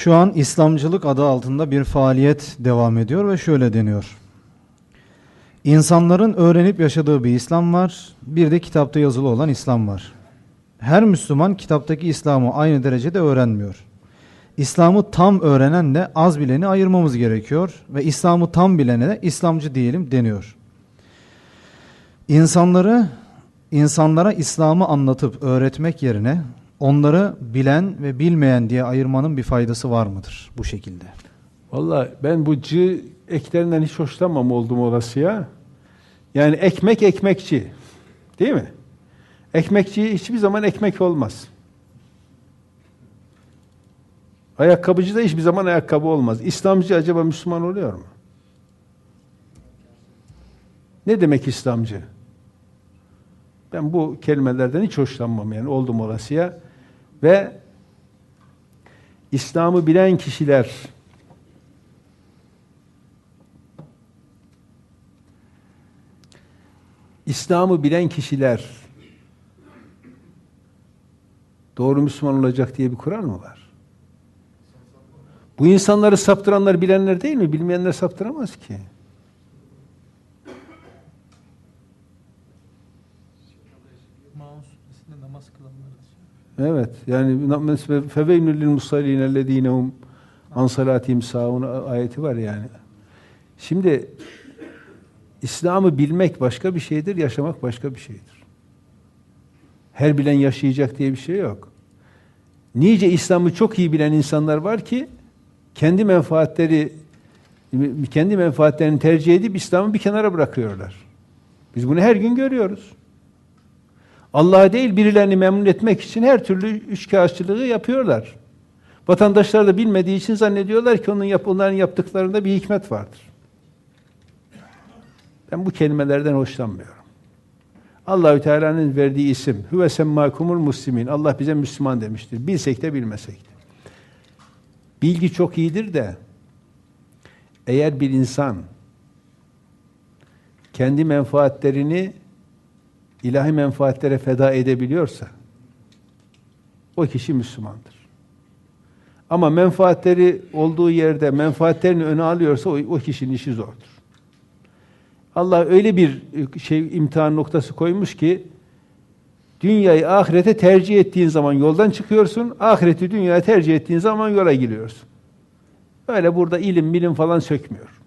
Şu an İslamcılık adı altında bir faaliyet devam ediyor ve şöyle deniyor. İnsanların öğrenip yaşadığı bir İslam var, bir de kitapta yazılı olan İslam var. Her Müslüman kitaptaki İslam'ı aynı derecede öğrenmiyor. İslam'ı tam öğrenenle az bileni ayırmamız gerekiyor ve İslam'ı tam bilene de İslamcı diyelim deniyor. İnsanları insanlara İslam'ı anlatıp öğretmek yerine onları bilen ve bilmeyen diye ayırmanın bir faydası var mıdır bu şekilde? Vallahi ben bu cı eklerinden hiç hoşlanmam oldum orasıya. Yani ekmek ekmekçi. Değil mi? Ekmekçi hiçbir zaman ekmek olmaz. Ayakkabıcı da hiçbir zaman ayakkabı olmaz. İslamcı acaba Müslüman oluyor mu? Ne demek İslamcı? Ben bu kelimelerden hiç hoşlanmam yani oldum orasıya. Ve İslam'ı bilen kişiler İslam'ı bilen kişiler doğru Müslüman olacak diye bir kural mı var? Bu insanları saptıranlar bilenler değil mi? Bilmeyenler saptıramaz ki. Namaz kılanlar. Evet. Yani feveynül lil musallin ellezinehum an salatihim sahun ayeti var yani. Şimdi İslam'ı bilmek başka bir şeydir, yaşamak başka bir şeydir. Her bilen yaşayacak diye bir şey yok. Nice İslam'ı çok iyi bilen insanlar var ki kendi menfaatleri kendi menfaatlerini tercih edip İslam'ı bir kenara bırakıyorlar. Biz bunu her gün görüyoruz. Allah'a değil birilerini memnun etmek için her türlü üçkağıtçılığı yapıyorlar. Vatandaşlar da bilmediği için zannediyorlar ki onun yap onların yaptıklarında bir hikmet vardır. Ben bu kelimelerden hoşlanmıyorum. Allahü Teala'nın verdiği isim huve semmakumul muslimin. Allah bize Müslüman demiştir. Bilsek de bilmesek de. Bilgi çok iyidir de eğer bir insan kendi menfaatlerini ilahi menfaatlere feda edebiliyorsa o kişi Müslümandır. Ama menfaatleri olduğu yerde menfaatlerini öne alıyorsa o, o kişinin işi zordur. Allah öyle bir şey imtihan noktası koymuş ki dünyayı ahirete tercih ettiğin zaman yoldan çıkıyorsun, ahireti dünyaya tercih ettiğin zaman yola giriyorsun. Öyle burada ilim, bilim falan sökmüyor.